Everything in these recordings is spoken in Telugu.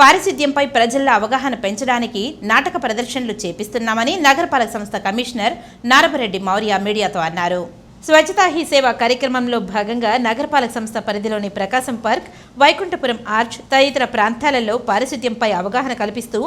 పారిశుద్ధ్యంపై ప్రజల్లో అవగాహన పెంచడానికి నాటక ప్రదర్శనలు చేపిస్తున్నామని నగరపాలక సంస్థ కమిషనర్ నారపరెడ్డి మౌర్య మీడియాతో అన్నారు. స్వచ్ఛతా హీ సేవ కార్యక్రమంలో భాగంగా నగరపాలక సంస్థ పరిధిలోని ప్రకాశం పార్క్ వైకుంఠపురం ఆర్చ్ తదితర ప్రాంతాలలో పారిశుద్ధ్యంపై అవగాహన కల్పిస్తూ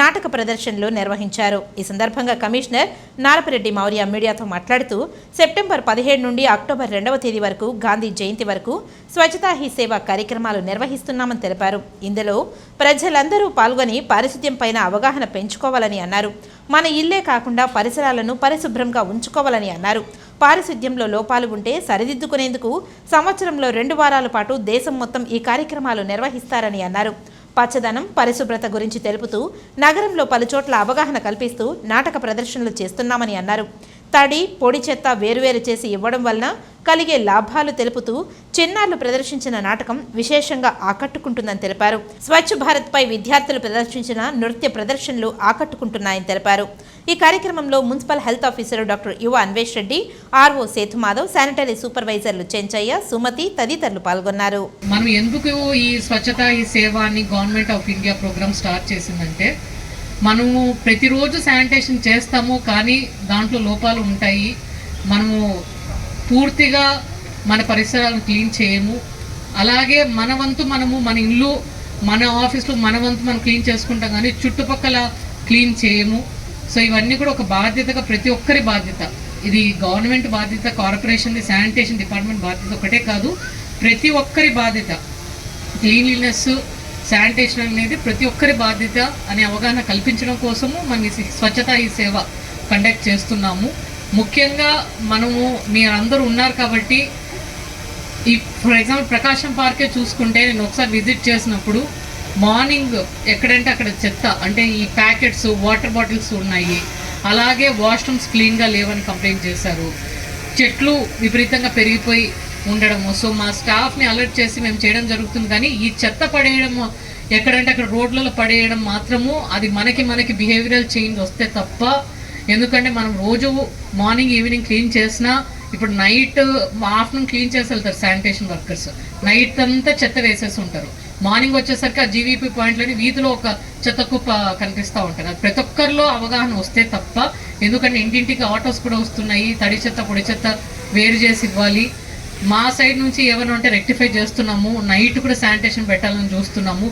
నాటక ప్రదర్శనలు నిర్వహించారు. ఈ సందర్భంగా కమిషనర్ నారపరెడ్డి మౌర్య మీడియాతో మాట్లాడుతూ సెప్టెంబర్ పదిహేడు నుండి అక్టోబర్ రెండవ తేదీ వరకు గాంధీ జయంతి వరకు స్వచ్ఛతా హీ సేవ కార్యక్రమాలు నిర్వహిస్తున్నామని తెలిపారు. ఇందులో ప్రజలందరూ పాల్గొని పారిశుద్ధ్యంపైన అవగాహన పెంచుకోవాలని అన్నారు. మన ఇల్లే కాకుండా పరిసరాలను పరిశుభ్రంగా ఉంచుకోవాలని అన్నారు. పారిశుద్ధ్యంలో లోపాలు ఉంటే సరిదిద్దుకునేందుకు సంవత్సరంలో రెండు వారాల పాటు దేశం మొత్తం ఈ కార్యక్రమాలు నిర్వహిస్తారని అన్నారు. పచ్చదనం పరిశుభ్రత గురించి తెలుపుతూ నగరంలో పలుచోట్ల అవగాహన కల్పిస్తూ నాటక ప్రదర్శనలు చేస్తున్నామని అన్నారు. తడి పొడి చెత్త వేరువేరు చేసి ఇవ్వడం వలన కలిగే లాభాలు తెలుపుతూ చిన్నారులు ప్రదర్శించిన నాటకం విశేషంగా ఆకట్టుకుంటుందని తెలిపారు. స్వచ్ఛ భారత్ పై విద్యార్థులు ప్రదర్శించిన నృత్య ప్రదర్శనలు ఆకట్టుకుంటున్నాయని తెలిపారు. ఈ కార్యక్రమంలో municipal health officer doctor Yuva Anvesh Reddy RO Sethumadhav sanitary సూపర్వైజర్లు Chenchaiah Sumathi తదితరులు పాల్గొన్నారు. మనం ఎందుకు ఈ స్వచ్ఛత ఈ సేవ అని government of India programme start చేసిందంటే మనము ప్రతిరోజు శానిటేషన్ చేస్తాము కానీ దాంట్లో లోపాలు ఉంటాయి. మనము పూర్తిగా మన పరిసరాలను క్లీన్ చేయము. అలాగే మన వంతు మనము మన ఇల్లు మన ఆఫీస్లో మన వంతు మనం క్లీన్ చేసుకుంటాం కానీ చుట్టుపక్కల క్లీన్ చేయము. సో ఇవన్నీ కూడా ఒక బాధ్యతగా ప్రతి ఒక్కరి బాధ్యత. ఇది గవర్నమెంట్ బాధ్యత కార్పొరేషన్ శానిటేషన్ డిపార్ట్మెంట్ బాధ్యత ఒకటే కాదు ప్రతి ఒక్కరి బాధ్యత. క్లీన్లీనెస్ శానిటేషన్ అనేది ప్రతి ఒక్కరి బాధ్యత అనే అవగాహన కల్పించడం కోసము మనం ఈ స్వచ్ఛత ఈ సేవ కండక్ట్ చేస్తున్నాము. ముఖ్యంగా మనము మీరందరూ ఉన్నారు కాబట్టి ఈ ఫర్ ఎగ్జాంపుల్ ప్రకాశం పార్కే చూసుకుంటే నేను ఒకసారి విజిట్ చేసినప్పుడు మార్నింగ్ ఎక్కడంటే అక్కడ చెత్త అంటే ఈ ప్యాకెట్స్ వాటర్ బాటిల్స్ ఉన్నాయి. అలాగే వాష్రూమ్స్ క్లీన్గా లేవని కంప్లైంట్ చేశారు. చెట్లు విపరీతంగా పెరిగిపోయి ఉండడము. సో మా స్టాఫ్ని అలర్ట్ చేసి మేము చేయడం జరుగుతుంది. కానీ ఈ చెత్త పడేయడం ఎక్కడంటే అక్కడ రోడ్లలో పడేయడం మాత్రము అది మనకి మనకి బిహేవియరల్ చేంజ్ వస్తే తప్ప ఎందుకంటే మనం రోజు మార్నింగ్ ఈవినింగ్ క్లీన్ చేసినా ఇప్పుడు నైట్ ఆఫ్టర్నూన్ క్లీన్ చేసి వెళ్తారు శానిటేషన్ వర్కర్స్ నైట్ అంతా చెత్త వేసేసి ఉంటారు. మార్నింగ్ వచ్చేసరికి ఆ జీవీపీ పాయింట్లోని వీధిలో ఒక చెత్త కుప్ప కనిపిస్తూ ఉంటుంది. అది ప్రతి ఒక్కరిలో అవగాహన వస్తే తప్ప ఎందుకంటే ఇంటింటికి ఆటోస్ కూడా వస్తున్నాయి. తడి చెత్త పొడి చెత్త వేరు చేసి ఇవ్వాలి. మా సైడ్ నుంచి ఏమైనా ఉంటే రెక్టిఫై చేస్తున్నాము. నైట్ కూడా శానిటేషన్ పెట్టాలని చూస్తున్నాము.